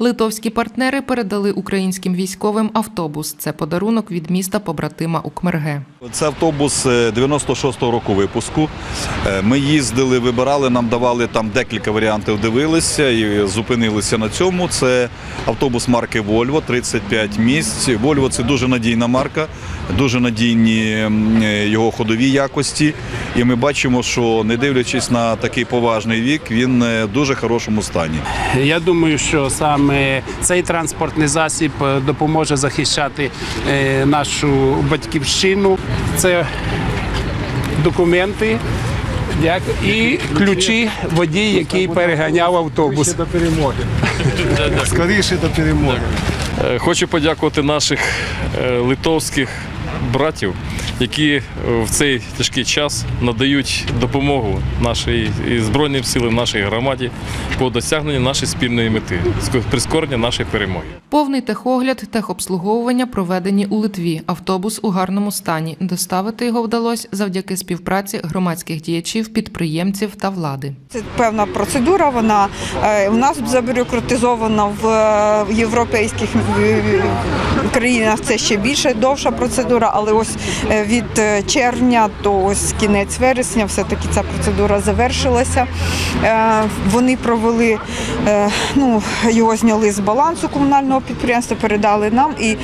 Литовські партнери передали українським військовим автобус. Це подарунок від міста побратима Укмерге. Це автобус е, 96-го року випуску. Е, Ми їздили, вибирали, нам давали там декілька варіантів, дивилися і зупинилися на цьому. Це автобус марки Volvo, 35 місць. Volvo – це дуже надійна марка, дуже надійні е, його ходові якості. І ми бачимо, що не дивлячись на такий поважний вік, він е, в дуже хорошому стані. Я думаю, що саме цей транспортний засіб е, допоможе захищати е, нашу батьківщину. Це документи як, і ключі водій, який переганяв автобус. до перемоги. Скоріше до перемоги. Е, Хочу подякувати наших е, литовських братів, які е, в цей тяжкий час надають допомогу нашій і Збройним силам, нашій громаді по досягненню нашої спільної мети ск- прискорення нашої перемоги. Повний техогляд, техобслуговування проведені у Литві. Автобус у гарному стані. Доставити його вдалося завдяки співпраці громадських діячів, підприємців та влади. Це певна процедура. Вона е, у нас забюрократизована в е, європейських країнах. Це ще більше довша процедура, але ось від е, червня до ось кінець вересня, все таки ця процедура завершилася. Е, Вони провели е, ну його зняли з балансу комунального підприємства, передали нам. І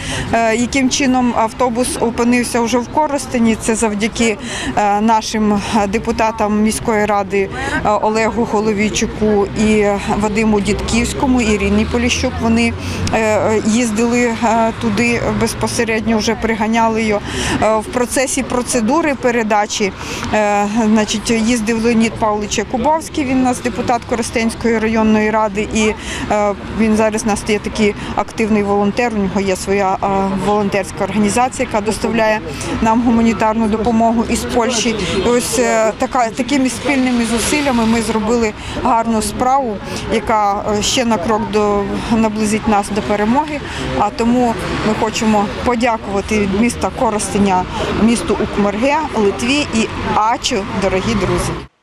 яким чином автобус опинився вже в Коростені, це завдяки нашим депутатам міської ради Олегу Головійчуку і Вадиму Дідківському, і Іріні Поліщук. Вони їздили туди безпосередньо, вже приганяли його. В процесі процедури передачі е, значить, їздив Леонід Павлович Якубовський, він у нас депутат Коростенської районної ради, і е, він зараз у нас є такий активний волонтер. У нього є своя е, волонтерська організація, яка доставляє нам гуманітарну допомогу із Польщі. І ось така, такими спільними зусиллями ми зробили гарну справу, яка ще на крок до наблизить нас до перемоги. А тому ми хочемо подякувати від міста Коростеня, місту Укмерге, Литві і Ачу, дорогі друзі.